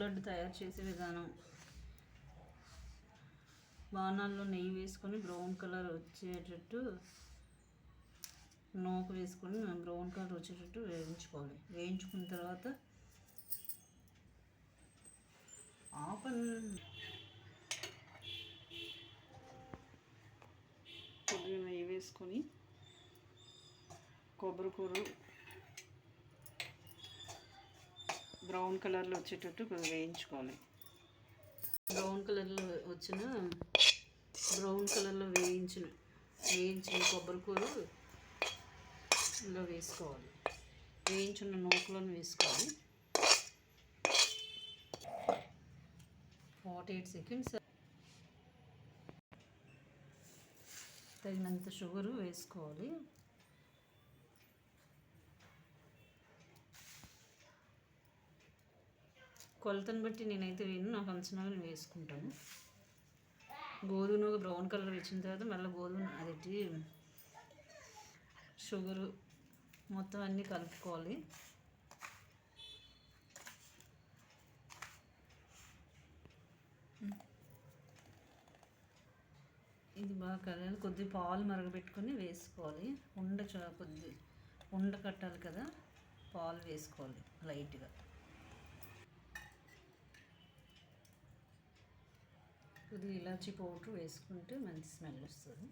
లడ్డు తయారు చేసే విధానం. బాణాల్లో నెయ్యి వేసుకొని బ్రౌన్ కలర్ వచ్చేటట్టు నూక వేసుకొని బ్రౌన్ కలర్ వచ్చేటట్టు వేయించుకోవాలి. వేయించుకున్న తర్వాత ఆపన్. కొద్దిగా నెయ్యి వేసుకొని కొబ్బరి కూర బ్రౌన్ కలర్లో వచ్చేటట్టు వేయించుకోవాలి. బ్రౌన్ కలర్లో వచ్చిన బ్రౌన్ కలర్లో వేయించిన వేయించిన కొబ్బరి కూర ఇందులో వేసుకోవాలి. వేయించిన నూకలను వేసుకోవాలి. ఫార్టీ ఎయిట్ సెకండ్స్ తగినంత షుగరు వేసుకోవాలి. కొలతను బట్టి నేనైతే వేయను నాకు అంచనాగా నేను వేసుకుంటాను. గోధుమ బ్రౌన్ కలర్ వచ్చిన తర్వాత మళ్ళీ గోధుమ అదేంటి షుగరు మొత్తం అన్నీ కలుపుకోవాలి. ఇది బాగా కలగాలి. కొద్ది పాలు మరగబెట్టుకొని వేసుకోవాలి. ఉండ కొద్ది ఉండ కట్టాలి కదా పాలు వేసుకోవాలి లైట్గా. కొద్దిగా ఇలాచీ పౌడర్ వేసుకుంటే మంచి స్మెల్ వస్తుంది.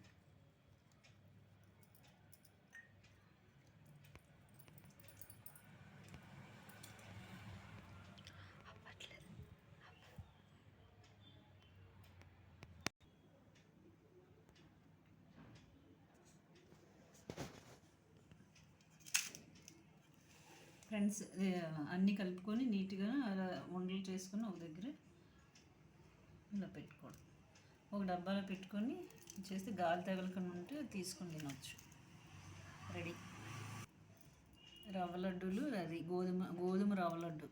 ఫ్రెండ్స్ అన్నీ కలుపుకొని ఇలా పెట్టుకోవడం. ఒక డబ్బాలో పెట్టుకొని చేస్తే గాలి తగలకుండా ఉంటే తీసుకొని తినవచ్చు రెడీ. రవ్వ లడ్డూలు అది గోధుమ గోధుమ రవ్వ లడ్డు.